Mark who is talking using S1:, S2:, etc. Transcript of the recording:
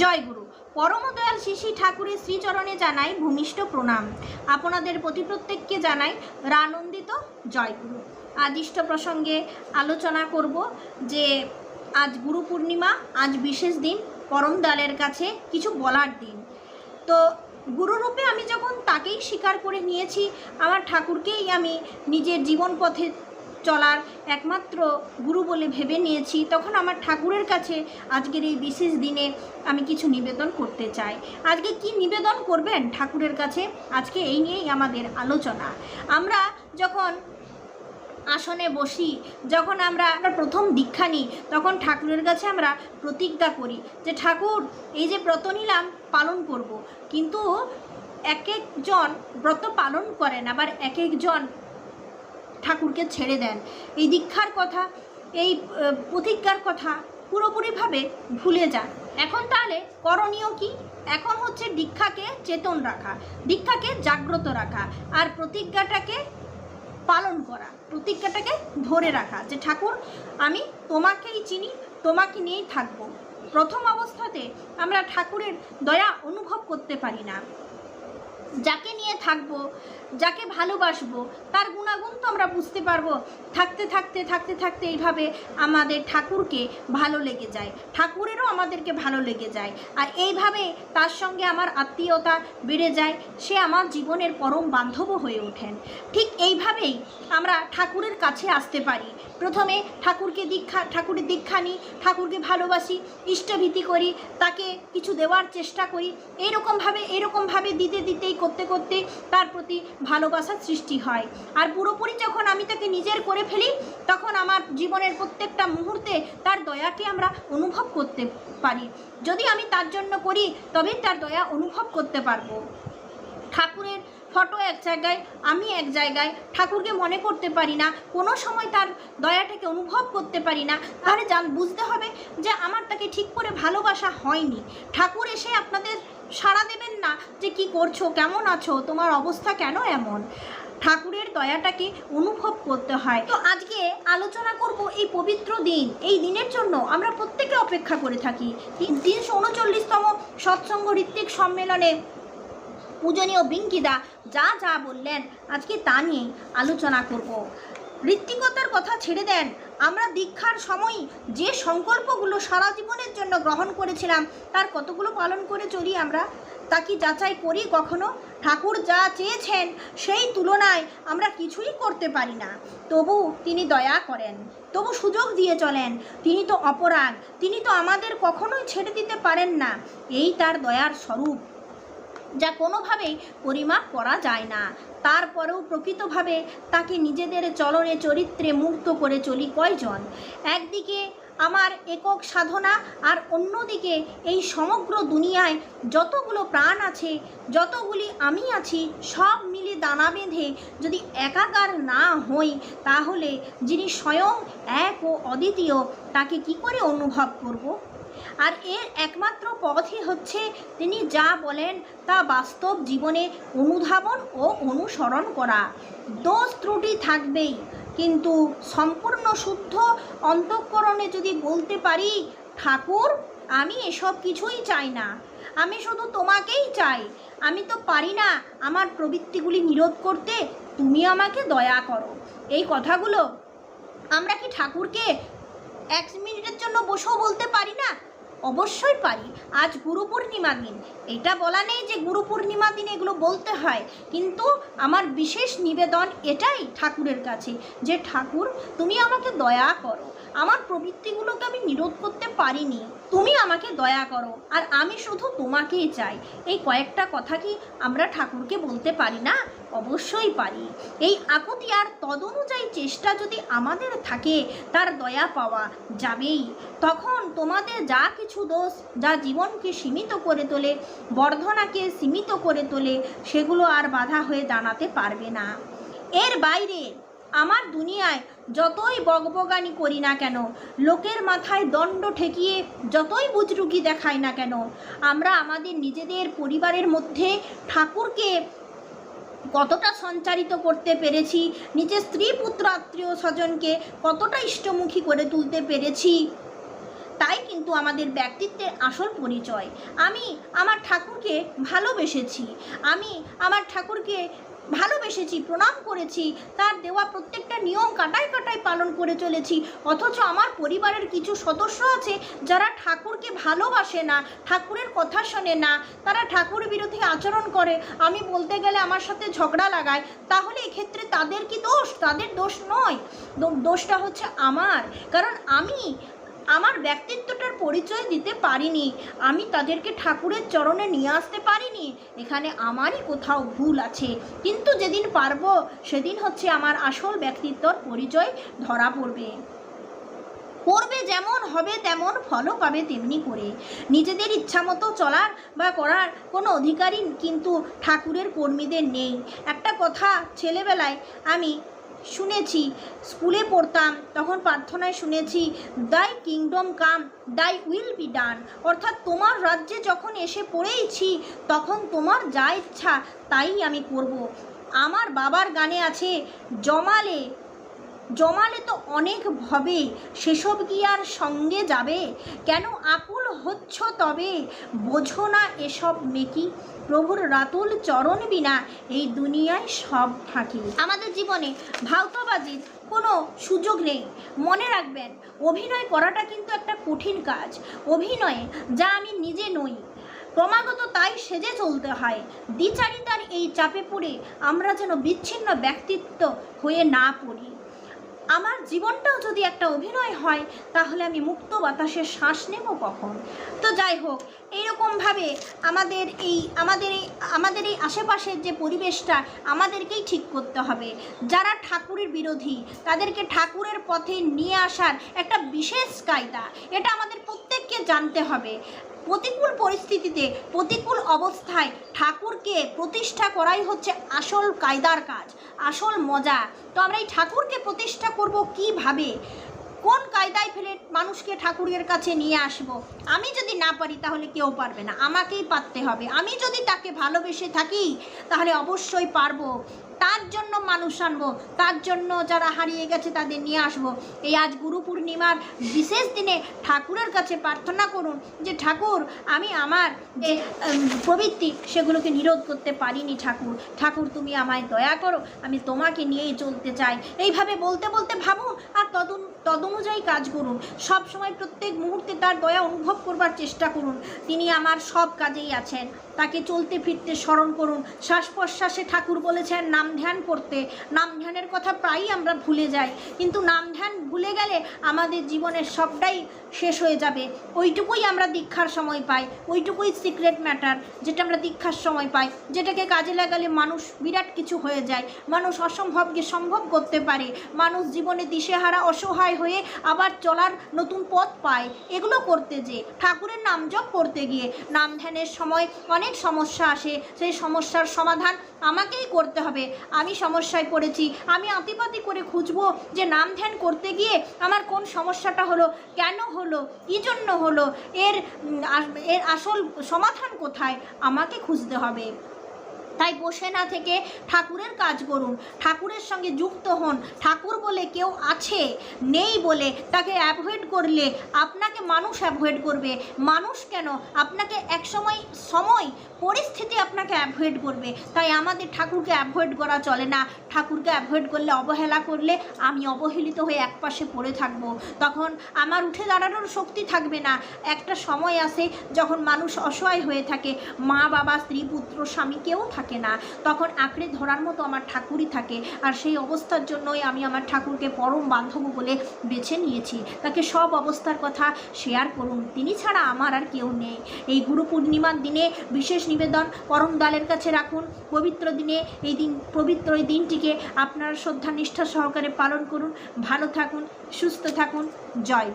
S1: জয় গুরু পরমদয়াল শিশি ঠাকুরের শ্রীচরণে জানাই ভূমিষ্ঠ প্রণাম। আপনাদের প্রতি প্রত্যেককে জানাই রানন্দিত জয় গুরু আদিষ্ট প্রসঙ্গে আলোচনা করব যে, আজ গুরু পূর্ণিমা, আজ বিশেষ দিন, পরম দয়ালের কাছে কিছু বলার দিন। তো গুরুরূপে আমি যখন তাকেই স্বীকার করে নিয়েছি, আমার ঠাকুরকেই আমি নিজের জীবন পথে চলার একমাত্র গুরু বলে ভেবে নিয়েছি, তখন আমার ঠাকুরের কাছে আজকের এই বিশেষ দিনে আমি কিছু নিবেদন করতে চাই। আজকে কি নিবেদন করবেন ঠাকুরের কাছে? আজকে এই নিয়েই আমাদের আলোচনা। আমরা যখন আসনে বসি, যখন আমরা প্রথম দীক্ষা নিই, তখন ঠাকুরের কাছে আমরা প্রতিজ্ঞা করি যে, ঠাকুর, এই যে ব্রত নিলাম, পালন করব। কিন্তু এক একজন ব্রত পালন করেন আবার এক একজন ঠাকুরকে ছেড়ে দেন। এই দীক্ষার কথা, এই প্রতিজ্ঞার কথা পুরোপুরিভাবে ভুলে যান। এখন তাহলে করণীয় কি? এখন হচ্ছে দীক্ষাকে চেতন রাখা, দীক্ষাকে জাগ্রত রাখা আর প্রতিজ্ঞাটাকে পালন করা, প্রতিজ্ঞাটাকে ধরে রাখা যে, ঠাকুর, আমি তোমাকেই চিনি, তোমাকে নিয়েই থাকব। প্রথম অবস্থাতে আমরা ঠাকুরের দয়া অনুভব করতে পারি না। যাকে নিয়ে থাকব যাকে ভালোবাসবো, তার গুণাগুণ তো আমরা বুঝতে পারব। থাকতে থাকতে থাকতে থাকতে এইভাবে আমাদের ঠাকুরকে ভালো লেগে যায়। ঠাকুরেরও আমাদেরকে ভালো লেগে যায়। আর এইভাবে তার সঙ্গে আমার আত্মীয়তা বেড়ে যায়। সে আমার জীবনের পরম বান্ধবও হয়ে ওঠেন। ঠিক এইভাবেই আমরা ঠাকুরের কাছে আসতে পারি। প্রথমে ঠাকুরকে দীক্ষা, ঠাকুরের দীক্ষা নিই, ঠাকুরকে ভালোবাসি, ইষ্টভীতি করি, তাকে কিছু দেওয়ার চেষ্টা করি। এইরকমভাবে এরকমভাবে দিতে, দিতেই, করতে করতে তার প্রতি ভালোবাসার সৃষ্টি হয়। আর পুরোপুরি যখন আমি তাকে নিজের করে ফেলি, তখন আমার জীবনের প্রত্যেকটা মুহূর্তে তার দয়াকে আমরা অনুভব করতে পারি। যদি আমি তার জন্য করি তবে তার দয়া অনুভব করতে পারব। ঠাকুরের ফটো এক জায়গায়, আমি এক জায়গায়, ঠাকুরকে মনে করতে পারি না, কোনো সময় তার দয়াটাকে অনুভব করতে পারি না। তাহলে জান, বুঝতে হবে যে আমার তাকে ঠিক করে ভালোবাসা হয়নি। ঠাকুর এসে আপনাদের সাড়া দেবেন না যে কি করছ, কেমন আছো, তোমার অবস্থা কেন এমন? ঠাকুরের দয়াটাকে অনুভব করতে হয়? তো আজকে আলোচনা করব এই পবিত্র দিন, এই দিনের জন্য আমরা প্রত্যেকে অপেক্ষা করে থাকি। তিনশো উনচল্লিশতম সৎসঙ্গ ঋত্বিক সম্মেলনে পূজনীয় বিঙ্কিদা যা যা বললেন, আজকে তা নিয়ে আলোচনা করব। ঋত্বিকতার কথা ছেড়ে দেন। আমরা দীক্ষার সময় যে সংকল্পগুলো সারা জীবনের জন্য গ্রহণ করেছিলাম, তার কতগুলো পালন করে চলি আমরা? তা কি যাচাই করি কখনো? ঠাকুর যা চেয়েছেন সেই তুলনায় আমরা কিছুই করতে পারি না। তবু তিনি দয়া করেন, তবু সুযোগ দিয়ে চলেন। তিনি তো অপরাগ, তিনি তো আমাদের কখনোই ছেড়ে দিতে পারেন না। এই তার দয়ার স্বরূপ। যা কোনোভাবেই পরিমাপ করা যায় না। তারপরেও প্রকৃতভাবে তাকে নিজেদের চলনে চরিত্রে মুক্ত করে চলি কয়জন? একদিকে আমার একক সাধনা আর অন্যদিকে এই সমগ্র দুনিয়ায় যতগুলো প্রাণ আছে, যতগুলি আমি আছি, সব মিলে দানা বেঁধে যদি একাকার না হই, তাহলে যিনি স্বয়ং এক ও অদ্বিতীয়, তাকে কি করে অনুভব করব? আর এর একমাত্র পথই হচ্ছে তিনি যা বলেন তা বাস্তব জীবনে অনুধাবন ও অনুসরণ করা। দোষ ত্রুটি থাকবেই, কিন্তু সম্পূর্ণ শুদ্ধ অন্তঃকরণে যদি বলতে পারি, ঠাকুর, আমি এসব কিছুই চাই না। আমি শুধু তোমাকেই চাই। আমি তো পারি না আমার প্রবৃত্তিগুলি নিরোধ করতে। তুমি আমাকে দয়া করো। এই কথাগুলো আমরা কি ঠাকুরকে এক মিনিটের জন্য বসেও বলতে পারি না? অবশ্যই পারি। আজ গুরু পূর্ণিমা দিন। এটা বলা নেই যে গুরু পূর্ণিমা দিন এগুলো বলতে হয়, কিন্তু আমার বিশেষ নিবেদন এটাই ঠাকুরের কাছে যে, ঠাকুর, তুমি আমাকে দয়া করো। আমার প্রবৃত্তিগুলোকে আমি নিরোধ করতে পারিনি। তুমি আমাকে দয়া করো, আর আমি শুধু তোমাকেই চাই। এই কয়েকটা কথা কি আমরা ঠাকুরকে বলতে পারি না? অবশ্যই পারি। এই আকুতি আর তদনুযায়ী চেষ্টা যদি আমাদের থাকে, তার দয়া পাওয়া যাবেই। তখন তোমাদের যা কিছু দোষ, যা জীবনকে সীমিত করে তোলে, বর্ধনাকে সীমিত করে তোলে, সেগুলো আর বাধা হয়ে দাঁড়াতে পারবে না। এর বাইরে আমার দুনিয়ায় যতই বকবগানি করি না কেন, লোকের মাথায় দণ্ড ঠেকিয়ে যতই বুজরুকি দেখাই না কেন, আমরা আমাদের নিজেদের পরিবারের মধ্যে ঠাকুরকে কতটা সঞ্চারিত করতে পেরেছি, নিজের স্ত্রী পুত্র আত্মীয় স্বজনকে কতটা ইষ্টমুখী করে তুলতে পেরেছি, তাই কিন্তু আমাদের ব্যক্তিত্বের আসল পরিচয়। আমি আমার ঠাকুরকে ভালোবেসেছি। আমি আমার ঠাকুরকে ভালোবেসেছি, প্রণাম করেছি, তার দেওয়া প্রত্যেকটা নিয়ম কাটায় কাটায় পালন করে চলেছি। অথচ আমার পরিবারের কিছু সদস্য আছে যারা ঠাকুরকে ভালোবাসে না, ঠাকুরের কথা শোনে না, তারা ঠাকুর বিরোধী আচরণ করে। আমি বলতে গেলে আমার সাথে ঝগড়া লাগায়, তাহলে এক্ষেত্রে তাদের কি দোষ? তাদের দোষ নয়। দোষটা হচ্ছে আমার। কারণ আমি আমার ব্যক্তিত্বটার পরিচয় দিতে পারিনি। আমি তাদেরকে ঠাকুরের চরণে নিয়ে আসতে পারিনি। এখানে আমারই কোথাও ভুল আছে। কিন্তু যেদিন পারব, সেদিন হচ্ছে আমার আসল ব্যক্তিত্বর পরিচয় ধরা পড়বে। করবে যেমন হবে, তেমন ফলও পাবে তেমনি করে। নিজেদের ইচ্ছামতো চলার বা করার কোনো অধিকারই কিন্তু ঠাকুরের কর্মীদের নেই। একটা কথা ছেলেবেলায় আমি শুনেছি, স্কুলে পড়তাম, তখন প্রার্থনায় শুনেছি, দাই কিংডম কাম, দাই উইল বি ডান। অর্থাৎ তোমার রাজ্যে যখন এসে পড়েইছি, তখন তোমার যা ইচ্ছা তাই আমি করব। আমার বাবার গানে আছে, জমালে জমালে তো অনেক ভবে, সেসব কি আর সঙ্গে যাবে? কেন আকুল হচ্ছ তবে? বোঝো না এসব মেকি প্রভুর রাতুল চরণ বিনা এই দুনিয়ায় সব ফাঁকি আমাদের জীবনে ভাউতাবাজির কোনো সুযোগ নেই। মনে রাখবেন, অভিনয় করাটা কিন্তু একটা কঠিন কাজ। অভিনয়ে যা আমি নিজে নই, ক্রমাগত তাই সেজে চলতে হয়। দ্বিচারিতার এই চাপে পড়ে আমরা যেন বিচ্ছিন্ন ব্যক্তিত্ব হয়ে না পড়ি। আমার জীবনটাও যদি একটা অভিনয় হয়, তাহলে আমি মুক্ত বাতাসে শ্বাস নেব কখন? তো যাই হোক, এইরকমভাবে আমাদের এই আমাদের এই আমাদের এই আশেপাশের যে পরিবেশটা আমাদেরকেই ঠিক করতে হবে। যারা ঠাকুরের বিরোধী, তাদেরকে ঠাকুরের পথে নিয়ে আসার একটা বিশেষ কায়দা, এটা আমাদের প্রত্যেককে জানতে হবে। প্রতিকূল পরিস্থিতিতে, প্রতিকূল অবস্থায় ঠাকুরকে প্রতিষ্ঠা করাই হচ্ছে আসল কায়দার কাজ, আসল মজা। তো আমরা এই ঠাকুরকে প্রতিষ্ঠা করব কীভাবে? কোন কায়দায় ফেলে মানুষকে ঠাকুরের কাছে নিয়ে আসব? আমি যদি না পারি তাহলে কেউ পারবে না, আমাকেই পারতে হবে। আমি যদি তাকে ভালোবেসে থাকি তাহলে অবশ্যই পারব। তার জন্য মানুষ আনব, তার জন্য যারা হারিয়ে গেছে তাদের নিয়ে আসব। এই আজ গুরু পূর্ণিমার বিশেষ দিনে ঠাকুরের কাছে প্রার্থনা করুন যে, ঠাকুর, আমি আমার যে প্রবৃত্তি সেগুলোকে নিরোধ করতে পারিনি ঠাকুর। ঠাকুর, তুমি আমায় দয়া করো, আমি তোমাকে নিয়েই চলতে চাই। এইভাবে বলতে বলতে ভাবুন আর তদন, তদনুযায়ী কাজ করুন। সব সময় প্রত্যেক মুহূর্তে তার দয়া অনুভব করবার চেষ্টা করুন। তিনি আমার সব কাজেই আছেন। তাকে চলতে ফিরতে স্মরণ করুন। শ্বাস প্রশ্বাসে ঠাকুর বলেছেন, নাম ধ্যান করতে। নাম ধ্যানের কথা প্রায়ই আমরা ভুলে যাই। কিন্তু নাম ধ্যান ভুলে গেলে আমাদের জীবনের সবটাই শেষ হয়ে যাবে। ওইটুকুই আমরা দীক্ষার সময় পাই, ওইটুকুই সিক্রেট ম্যাটার যেটা আমরা দীক্ষার সময় পাই, যেটাকে কাজে লাগালে মানুষ বিরাট কিছু হয়ে যায়, মানুষ অসম্ভবকে সম্ভব করতে পারে, মানুষ জীবনে দিশেহারা, অসহায় হয়ে আবার চলার নতুন পথ পায়। এগুলো করতে যে ঠাকুরের নাম জপ করতে গিয়ে, নাম ধ্যানের সময় অনেক সমস্যা আসে, সেই সমস্যার সমাধান আমাকেই করতে হবে। আমি সমস্যায় পড়েছি, আমি আতিপাতি করে খুঁজবো যে নাম ধ্যান করতে গিয়ে আমার কোন সমস্যাটা হলো, কেন হলো কী জন্য হলো? এর এর আসল সমাধান কোথায়? আমাকে খুঁজতে হবে। তাই বসে না থেকে ঠাকুরের কাজ করুন। ঠাকুরের সঙ্গে যুক্ত হন। ঠাকুর বলে কেউ আছে? নেই বলে তাকে অ্যাভয়েড করলে আপনাকে মানুষ অ্যাভয়েড করবে। মানুষ কেন? আপনাকে একসময় সময়, পরিস্থিতি আপনাকে অ্যাভয়েড করবে। তাই আমাদের ঠাকুরকে অ্যাভয়েড করা চলে না। ঠাকুরকে অ্যাভয়েড করলে, অবহেলা করলে আমি অবহেলিত হয়ে একপাশে পড়ে থাকব। তখন আমার উঠে দাঁড়ানোর শক্তি থাকবে না। একটা সময় আসে যখন মানুষ অসহায় হয়ে থাকে। মা বাবা স্ত্রী, পুত্র, স্বামী কেউ থাকে না, তখন আঁকড়ে ধরার মতো আমার ঠাকুরই থাকে। আর সেই অবস্থার জন্যই আমি আমার ঠাকুরকে পরম বান্ধব বলে বেছে নিয়েছি। তাকে সব অবস্থার কথা শেয়ার করুন। তিনি ছাড়া আমার আর কেউ নেই। এই গুরু পূর্ণিমার দিনে বিশেষ নিবেদন পরম দালের কাছে রাখুন। পবিত্র দিনে এই দিন, পবিত্র এই দিনটিকে আপনারা শ্রদ্ধা নিষ্ঠা সহকারে পালন করুন। ভালো থাকুন, সুস্থ থাকুন। জয়।